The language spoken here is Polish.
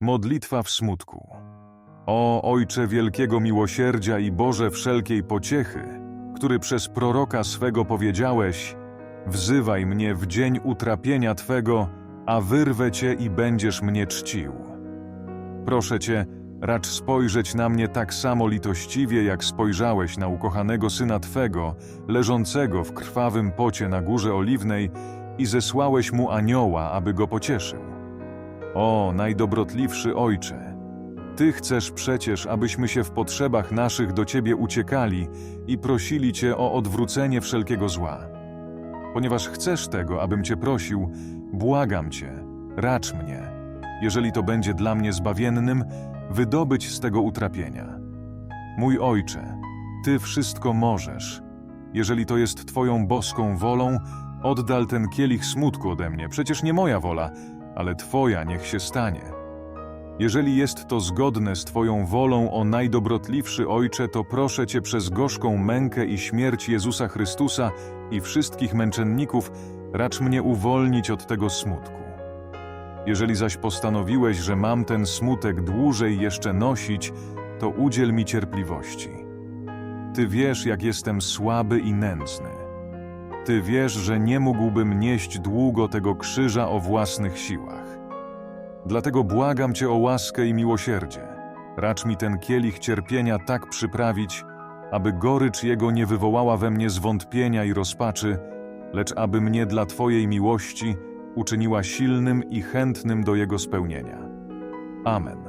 Modlitwa w smutku. O Ojcze wielkiego miłosierdzia i Boże wszelkiej pociechy, który przez proroka swego powiedziałeś: Wzywaj mnie w dzień utrapienia Twego, a wyrwę Cię i będziesz mnie czcił. Proszę Cię, racz spojrzeć na mnie tak samo litościwie, jak spojrzałeś na ukochanego syna Twego, leżącego w krwawym pocie na górze oliwnej i zesłałeś mu anioła, aby go pocieszył. O, najdobrotliwszy Ojcze! Ty chcesz przecież, abyśmy się w potrzebach naszych do Ciebie uciekali i prosili Cię o odwrócenie wszelkiego zła. Ponieważ chcesz tego, abym Cię prosił, błagam Cię, racz mnie, jeżeli to będzie dla mnie zbawiennym, wydobyć z tego utrapienia. Mój Ojcze, Ty wszystko możesz. Jeżeli to jest Twoją boską wolą, oddal ten kielich smutku ode mnie, przecież nie moja wola, ale Twoja niech się stanie. Jeżeli jest to zgodne z Twoją wolą, o najdobrotliwszy Ojcze, to proszę Cię przez gorzką mękę i śmierć Jezusa Chrystusa i wszystkich męczenników, racz mnie uwolnić od tego smutku. Jeżeli zaś postanowiłeś, że mam ten smutek dłużej jeszcze nosić, to udziel mi cierpliwości. Ty wiesz, jak jestem słaby i nędzny. Ty wiesz, że nie mógłbym nieść długo tego krzyża o własnych siłach. Dlatego błagam Cię o łaskę i miłosierdzie. Racz mi ten kielich cierpienia tak przyprawić, aby gorycz jego nie wywołała we mnie zwątpienia i rozpaczy, lecz aby mnie dla Twojej miłości uczyniła silnym i chętnym do jego spełnienia. Amen.